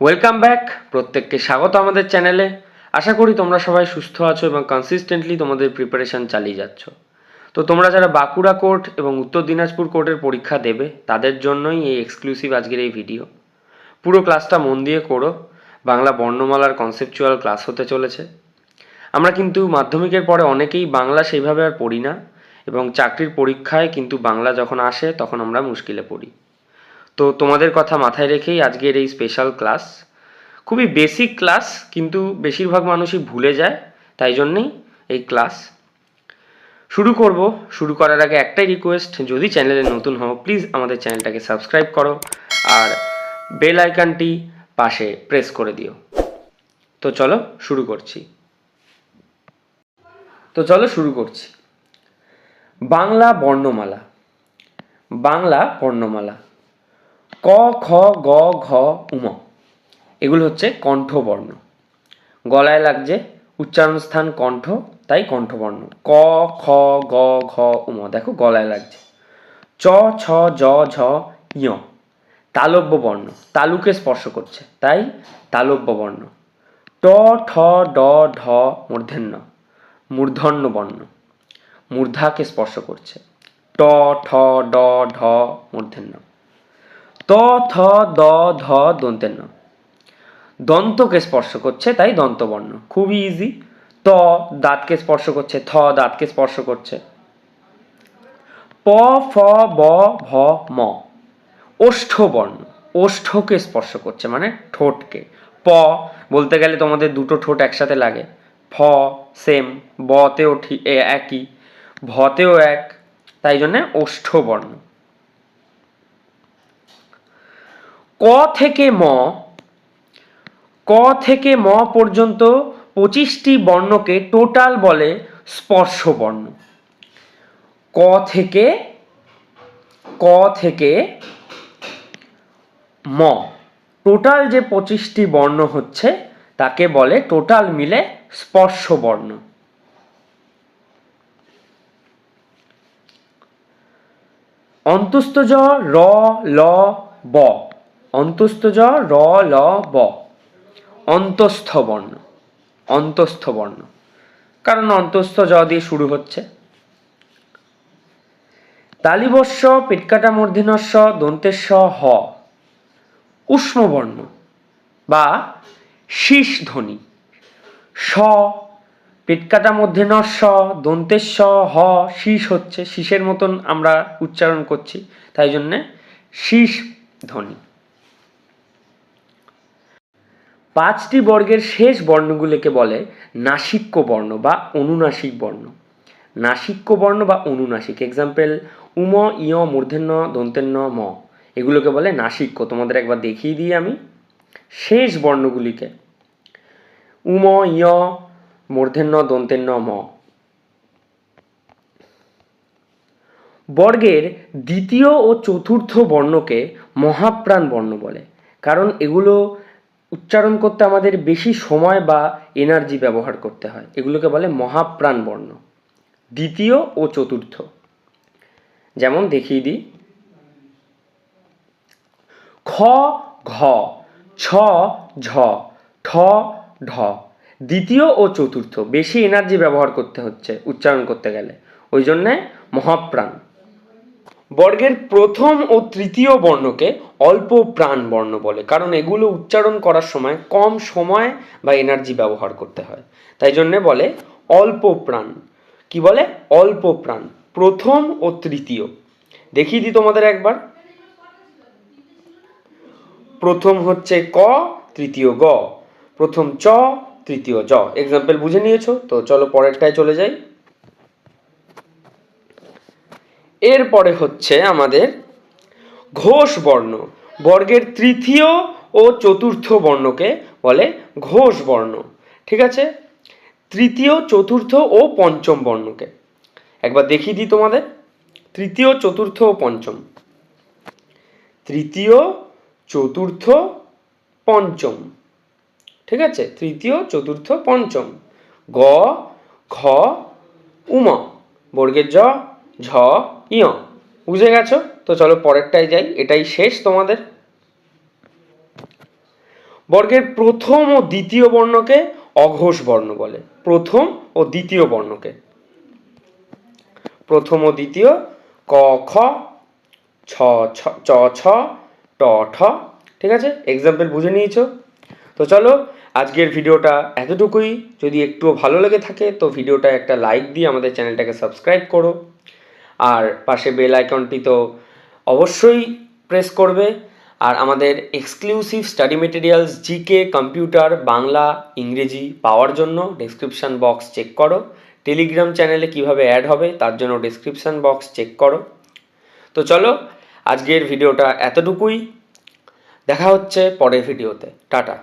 Welcome back প্রত্যেককে স্বাগত আমাদের চ্যানেলে। আশা করি তোমরা সবাই সুস্থ আছো এবং কনসিস্টেন্টলি তোমাদের প্রিপারেশন চালিয়ে যাচ্ছ। তো তোমরা যারা বাঁকুড়া কোর্ট এবং উত্তর দিনাজপুর কোর্টের পরীক্ষা দেবে, তাদের জন্যই এই এক্সক্লুসিভ আজকের এই ভিডিও পুরো ক্লাসটা মন দিয়ে করো। বাংলা বর্ণমালার কনসেপচুয়াল ক্লাস হতে চলেছে। আমরা কিন্তু মাধ্যমিকের পরে অনেকেই বাংলা সেইভাবে আর পড়ি না এবং চাকরির পরীক্ষায় কিন্তু বাংলা যখন আসে, তখন আমরা মুশকিলে পড়ি। তো তোমাদের কথা মাথায় রেখেই আজকের এই স্পেশাল ক্লাস খুবই বেসিক ক্লাস কিন্তু বেশিরভাগ মানুষই ভুলে যায়, তাই জন্যেই এই ক্লাস শুরু করব। শুরু করার আগে একটাই রিকোয়েস্ট যদি চ্যানেলে নতুন হও প্লিজ আমাদের চ্যানেলটাকে সাবস্ক্রাইব করো আর বেল আইকনটি পাশে প্রেস করে দিও। তো চলো শুরু করছি। তো চলো শুরু করছি। বাংলা বর্ণমালা। বাংলা বর্ণমালা। ক, খ, গ, ঘ, উম। এগুলো হচ্ছে কণ্ঠবর্ণ। গলায় লাগছে উচ্চারণ স্থান কণ্ঠ, তাই কণ্ঠবর্ণ। ক, খ, গ, ঘ, উম। দেখো গলায় লাগছে। চ, ছ, জ, ঝ ইয় তালব্য বর্ণ তালুকে স্পর্শ করছে, তাই তালব্য বর্ণ ট, ঠ, ড, ঢ, মূর্ধন্য মূর্ধন্য বর্ণ মূর্ধাকে স্পর্শ করছে। ট, ঠ, ড, ঢ, মূর্ধন্য। ত, থ, দ, ধ দন্তের ন দন্তকে স্পর্শ করছে তাই দন্তবর্ণ। খুবই ইজি ত, দাঁতকে স্পর্শ করছে, থ, দাঁতকে স্পর্শ করছে। প, ফ, ব, ভ, ম। ওষ্ঠবর্ণ। ওষ্ঠকে স্পর্শ করছে মানে ঠোঁটকে। প, বলতে গেলে তোমাদের দুটো ঠোঁট একসাথে লাগে। ফ, সেম। বতেও ঠিক একই। ভতেও এক। তাই জন্যে ওষ্ঠবর্ণ। ক থেকে ম, ক থেকে ম পর্যন্ত পঁচিশটি বর্ণকে টোটাল বলে স্পর্শ বর্ণ ক থেকে ক থেকে ম। টোটাল যে পঁচিশটি বর্ণ হচ্ছে, তাকে বলে টোটাল মিলে স্পর্শ বর্ণ অন্তস্থজ র, ল, ব। অন্তস্থজ র, ল, ব। অন্তস্থ বর্ণ। অন্তস্থ বর্ণ। কারণ অন্তস্থ জ দিয়ে শুরু হচ্ছে। তালিবস্য পেটকাটা মূর্ধন্যস্য দন্তেস্য, হ। উষ্মবর্ণ বা শীষ ধ্বনি স পেটকাটা মধ্যে ন স দন্তের স হ, শীষ হচ্ছে। শীষের মতন আমরা উচ্চারণ করছি। তাই জন্যে শীষ ধ্বনি পাঁচটি বর্গের শেষ বর্ণগুলিকে বলে নাসিক্য বর্ণ বা অনুনাসিক বর্ণ। নাসিক্য বর্ণ বা অনুনাসিক এক্সাম্পল উম ইয় মূর্ধন্য, দন্তেন্য, ম। এগুলোকে বলে নাসিক্য। তোমাদের একবার দেখিয়ে দিই আমি। শেষ বর্ণগুলিকে। উম ইয় মূর্ধন্য, দন্তেন্য, ম। বর্গের দ্বিতীয় ও চতুর্থ বর্ণকে মহাপ্রাণ বর্ণ বলে। কারণ এগুলো উচ্চারণ করতে আমাদের বেশি সময় বা এনার্জি ব্যবহার করতে হয়। এগুলোকে বলে মহাপ্রাণ বর্ণ দ্বিতীয় ও চতুর্থ। যেমন দেখিয়ে দিই। খ, ঘ, ছ, ঝ, ঠ, ঢ। দ্বিতীয় ও চতুর্থ। বেশি এনার্জি ব্যবহার করতে হচ্ছে উচ্চারণ করতে গেলে। ওই জন্যে মহাপ্রাণ। বর্গের প্রথম ও তৃতীয় বর্ণকে অল্প প্রাণ বর্ণ বলে, কারণ এগুলো উচ্চারণ করার সময় কম সময় বা এনার্জি ব্যবহার করতে হয়। তাই জন্যে বলে অল্প প্রাণ। কি বলে? অল্প প্রাণ। প্রথম ও তৃতীয়। দেখিয়ে দিই তোমাদের একবার। প্রথম হচ্ছে ক, তৃতীয় গ। প্রথম চ, তৃতীয় জ। এক্সাম্পল বুঝে নিয়েছো? তো চলো পরেরটায় চলে যাই। এরপরে হচ্ছে আমাদের ঘোষ বর্ণ। বর্গের তৃতীয় ও চতুর্থ বর্ণকে বলে ঘোষ বর্ণ। ঠিক আছে? তৃতীয়, চতুর্থ ও পঞ্চম বর্ণকে। একবার দেখিয়ে দিই তোমাদের। তৃতীয়, চতুর্থ ও পঞ্চম। তৃতীয়, চতুর্থ, পঞ্চম। ঠিক আছে? তৃতীয়, চতুর্থ, পঞ্চম। গ ঘ উম। বর্গের জ, ঝ ইয় বুঝে গেছো? তো চলো পরেরটাই যাই, এটাই শেষ তোমাদের। বর্গের প্রথম ও দ্বিতীয় বর্ণকে অঘোষ বর্ণ বলে। প্রথম ও দ্বিতীয় বর্ণকে। প্রথম ও দ্বিতীয়, ক, খ, ছ ছ ছ, ট, ঠ, ঠিক আছে? এক্সাম্পল বুঝে নিয়েছো? তো চলো, আজকের ভিডিওটা এতটুকুই। যদি একটুও ভালো লেগে থাকে, তো ভিডিওটা একটা লাইক দিয়ে আমাদের চ্যানেলটাকে সাবস্ক্রাইব করো। আর পাশে বেল আইকনটি তো অবশ্যই প্রেস করবে। আর আমাদের exclusive study materials GK computer Bangla, ইংরেজি পাওয়ার জন্য ডেসক্রিপশান বক্স চেক করো। টেলিগ্রাম চ্যানেলে কীভাবে অ্যাড হবে তার জন্য ডেসক্রিপশান বক্স চেক করো। তো চলো, আজকের ভিডিওটা এতটুকুই। দেখা হচ্ছে পরের ভিডিওতে টাটা।